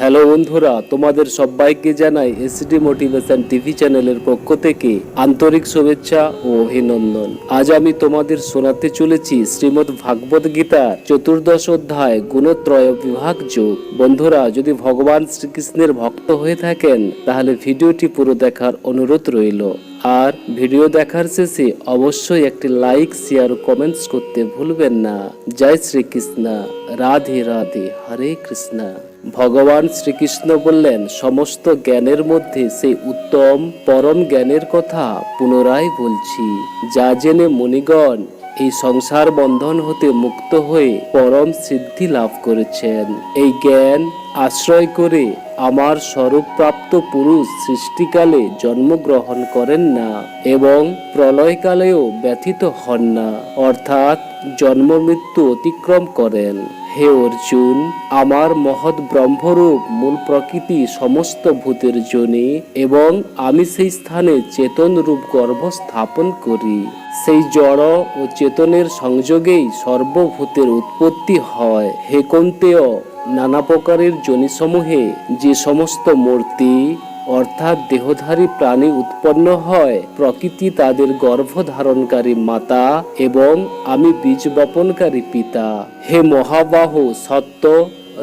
Hello বন্ধুরা, তোমাদের সবাইকে জানাই এসডি মোটিভেশন টিভি চ্যানেলের পক্ষ থেকে আন্তরিক শুভেচ্ছা ও অভিনন্দন। আজ আমি তোমাদের শোনাতে চলেছি শ্রীমদ্ ভাগবত গীতার চতুর্দশ অধ্যায় গুণত্রয় বিভাগ যোগ। বন্ধুরা, যদি ভগবান শ্রীকৃষ্ণের ভক্ত হয়ে থাকেন, তাহলে ভিডিওটি পুরো দেখার অনুরোধ রইল। আর ভিডিও দেখার শেষে অবশ্যই একটি লাইক, শেয়ার, কমেন্টস করতে ভুলবেন না। জয় শ্রীকৃষ্ণ। রাধে রাধে। হরে কৃষ্ণ। ভগবান শ্রীকৃষ্ণ বললেন, সমস্ত জ্ঞানের মধ্যে সেই উত্তম পরম জ্ঞানের কথা পুনরায় বলছি। যা জেনে মুনিগণ এই সংসার বন্ধন হতে মুক্ত হয়ে পরম সিদ্ধি লাভ করেছেন। এই জ্ঞান আশ্রয় করে আমার স্বরূপপ্রাপ্ত পুরুষ সৃষ্টিকালে জন্মগ্রহণ করেন না এবং প্রলয়কালেও ব্যথিত হন না। অর্থাৎ জন্ম মৃত্যু অতিক্রম করেন। হে অর্জুন, আমার মহৎ ব্রহ্মরূপ মূল প্রকৃতি সমস্ত ভূতের জনি এবং আমি সেই স্থানে চেতন রূপ গর্ভ স্থাপন করি। সেই জড় ও চেতনের সংযোগেই সর্বভূতের উৎপত্তি হয়। হে কন্তেয় নানা প্রকারের জনিসমূহে যে সমস্ত মূর্তি, অর্থাৎ দেহধারী প্রাণী উৎপন্ন হয়, প্রকৃতি তাদের গর্ভধারণকারী মাতা এবং আমি বীজ বপনকারী পিতা। হে মহাবাহ, সত্য,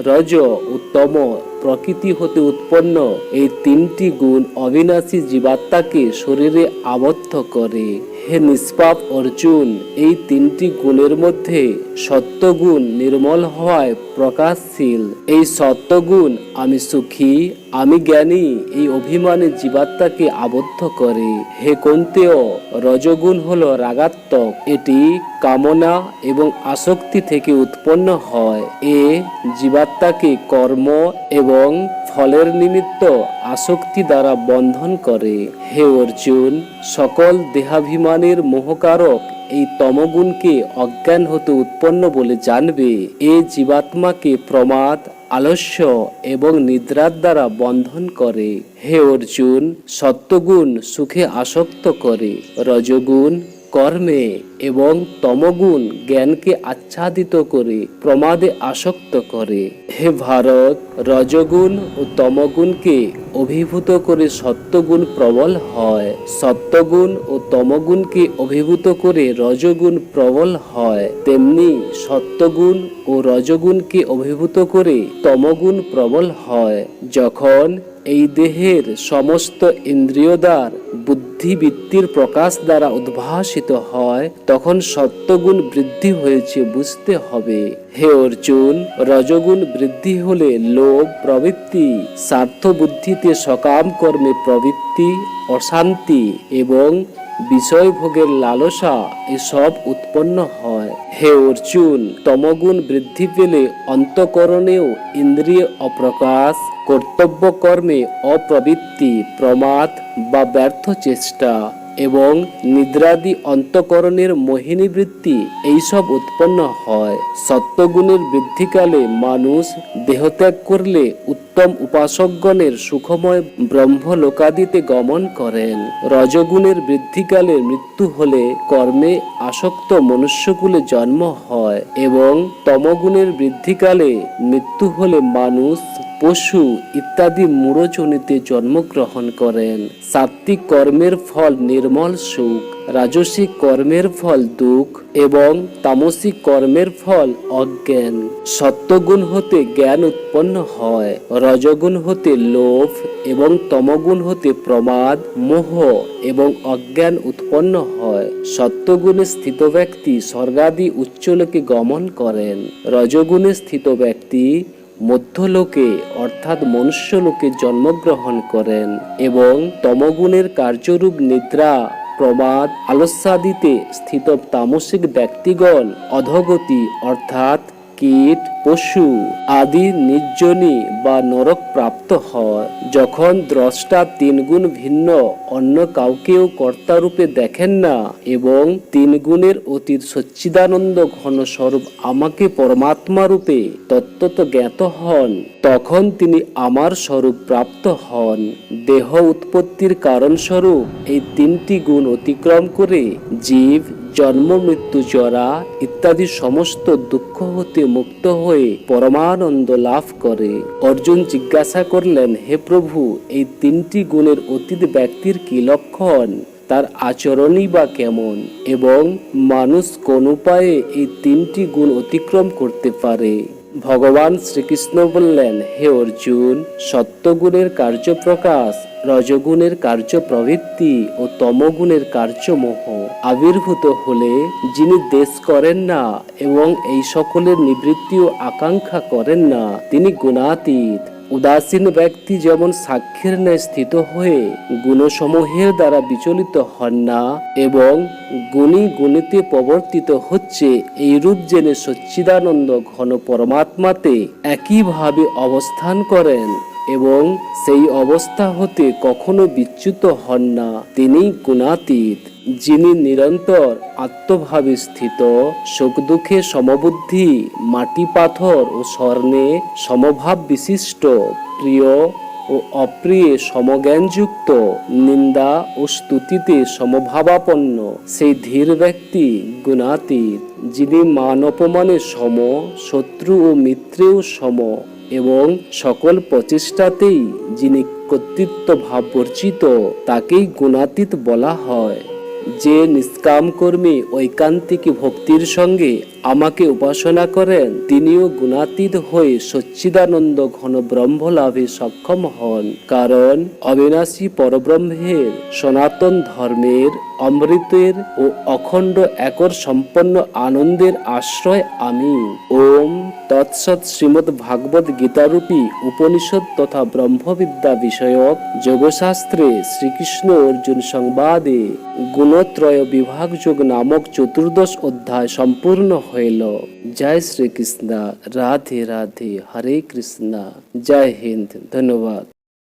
রজ, উত্তম, প্রকৃতি হতে উৎপন্ন এই তিনটি গুণ অবিনাশী জীবাত্মাকে শরীরে আবদ্ধ করে। হে নিষ্পাপ অর্জুন, এই তিনটি গুণের মধ্যে সত্যগুণ নির্মল হওয়ায় প্রকাশশীল। এই সত্যগুণ আমি সুখী, আমি জ্ঞানী, এই অভিমানে জীবাত্মাকে আবদ্ধ করে। হে কন্তেয়, রজগুণ হল রাগাত্মক। এটি কামনা এবং আসক্তি থেকে উৎপন্ন হয়। এ জীবাত্মাকে কর্ম এবং ফলের নিমিত্ত আসক্তি দ্বারা বন্ধন করে। হে অর্জুন, সকল দেহাভিমানের মোহকারক এই তমগুণকে অজ্ঞান হতে উৎপন্ন বলে জানবে। এ জীবাত্মাকে প্রমাদ, আলস্য এবং নিদ্রার দ্বারা বন্ধন করে। হে অর্জুন, সত্যগুণ সুখে আসক্ত করে। রজগুণ কর্মে এবং তমগুণ জ্ঞানকে আচ্ছাদিত করে প্রমাদে আসক্ত করে। হে ভারত, রজগুণ ও তমগুণকে অভিভূত করে সত্যগুণ প্রবল হয়। সত্যগুণ ও তমগুণকে অভিভূত করে রজগুণ প্রবল হয়। তেমনি সত্যগুণ ও রজগুণকে অভিভূত করে তমগুণ প্রবল হয়। যখন এই দেহের সমস্ত ইন্দ্রিয়দ্বার বুদ্ধিবৃত্তির প্রকাশ দ্বারা উদ্ভাসিত হয়, তখন সত্যগুণ বৃদ্ধি হয়েছে বুঝতে হবে। হে অর্জুন, রজগুণ বৃদ্ধি হলে লোভ, প্রবৃত্তি স্বার্থ বুদ্ধিতে সকাম কর্মে প্রবৃত্তি, অশান্তি এবং বিষয় ভোগের লালসা এসব উৎপন্ন হয়। হে অর্জুন, তমগুণ বৃদ্ধি পেলে অন্তকরণেও ইন্দ্রিয় অপ্রকাশ কর্তব্য কর্মে অপ্রবৃত্তি, প্রমাদ বা ব্যর্থ চেষ্টা এবং নিদ্রাদি অন্তকরণের মোহিনী বৃত্তি এইসব উৎপন্ন হয়। সত্যগুণের বৃদ্ধিকালে মানুষ দেহত্যাগ করলে উত্তম উপাসকগণের সুখময় ব্রহ্মলোকাদিতে গমন করেন। রজগুণের বৃদ্ধিকালে মৃত্যু হলে কর্মে আসক্ত মনুষ্যকুলে জন্ম হয় এবং তমগুণের বৃদ্ধিকালে মৃত্যু হলে মানুষ পশু ইত্যাদি মূঢ়জনিতে জন্মগ্রহণ করেন। সাত্বিক কর্মের ফল নির্মল সুখ রাজসিক কর্মের ফল দুঃখ এবং তামসিক কর্মের ফল অজ্ঞান। সত্যগুণ হতে জ্ঞান উৎপন্ন হয়, রজগুণ হতে লোভ এবং তমগুণ হতে প্রমাদ, মোহ এবং অজ্ঞান উৎপন্ন হয়। সত্যগুণে স্থিত ব্যক্তি স্বর্গাদি উচ্চলোকে গমন করেন। রজগুণে স্থিত ব্যক্তি মধ্যলোকে, অর্থাৎ মনুষ্যলোকে জন্মগ্রহণ করেন এবং তমগুণের কার্যরূপ নিদ্রা, প্রমাদ, আলস্যাদিতে স্থিত তামসিক ব্যক্তিগণ অধগতি, অর্থাৎ কীট, পশু আদি নির্জনী বা নরক প্রাপ্ত হয়। যখন দ্রষ্টা তিনগুণ ভিন্ন, অন্য কাউকেও কর্তারূপে দেখেন না এবং তিন গুণের অতীত সচ্চিদানন্দ ঘন স্বরূপ আমাকে পরমাত্মা রূপে তত্ত্বত জ্ঞাত হন, তখন তিনি আমার স্বরূপ প্রাপ্ত হন। দেহ উৎপত্তির কারণ স্বরূপ এই তিনটি গুণ অতিক্রম করে জীব জন্ম, মৃত্যু, জরা ইত্যাদি সমস্ত দুঃখ হতে মুক্ত হয়ে পরমানন্দ লাভ করে। অর্জুন জিজ্ঞাসা করলেন, হে প্রভু, এই তিনটি গুণের অতীত ব্যক্তির কি লক্ষণ? তার আচরণই বা কেমন? এবং মানুষ কোন উপায়ে এই তিনটি গুণ অতিক্রম করতে পারে? ভগবান শ্রীকৃষ্ণ বললেন, হে অর্জুন, সত্যগুণের কার্যপ্রকাশ রজগুণের কার্য প্রবৃত্তি ও তমগুণের কার্যমোহ আবির্ভূত হলে যিনি দেশ করেন না এবং এই সকলের নিবৃত্তিও আকাঙ্ক্ষা করেন না, তিনি গুণাতীত। উদাসীন ব্যক্তি যেমন সাক্ষীর ন্যায় স্থিত হয়ে গুণসমূহের দ্বারা বিচলিত হন না এবং গুণী গুণিতে প্রবর্তিত হচ্ছে এই রূপ জেনে সচ্চিদানন্দ ঘন পরমাত্মাতে একইভাবে অবস্থান করেন এবং সেই অবস্থা হতে কখনো বিচ্যুত হন না। তিনি গুণাতীত। যিনি নিরন্তর আত্মভাবে স্থিত সুখ দুঃখে সমবুদ্ধি, মাটি পাথর ও স্বর্ণে সমভাব বিশিষ্ট, প্রিয় ও অপ্রিয় সমজ্ঞানযুক্ত, নিন্দা ও স্তুতিতে সমভাবাপন্ন, সেই ধীর ব্যক্তি গুণাতীত, যিনি মান অপমানে সম, শত্রু ও মিত্রেও সম এবং সকল প্রচেষ্টাতেই যিনি কর্তৃত্ব ভাব বর্জিত, তাকেই গুণাতীত বলা হয়। যে নিষ্কাম কর্মী ঐকান্তিক ভক্তির সঙ্গে আমাকে উপাসনা করেন, তিনিও গুণাতীত হয়ে সচ্চিদানন্দ ঘন ব্রহ্ম লাভে সক্ষম হন। কারণ অবিনাশী পরব্রহ্মের, সনাতন ধর্মের, অমৃতের ও অখণ্ড একর সম্পন্ন আনন্দের আশ্রয় আমি। ওম তৎসৎ শ্রীমদ্ ভাগবত গীতারূপী উপনিষদ তথা ব্রহ্মবিদ্যা বিষয়ক যোগশাস্ত্রে শ্রীকৃষ্ণ অর্জুন সংবাদে গুণত্রয় বিভাগ যোগ নামক চতুর্দশ অধ্যায় সম্পূর্ণ হইল। জয় শ্রীকৃষ্ণ, রাধে রাধে, হরে কৃষ্ণ। জয় হিন্দ, ধন্যবাদ।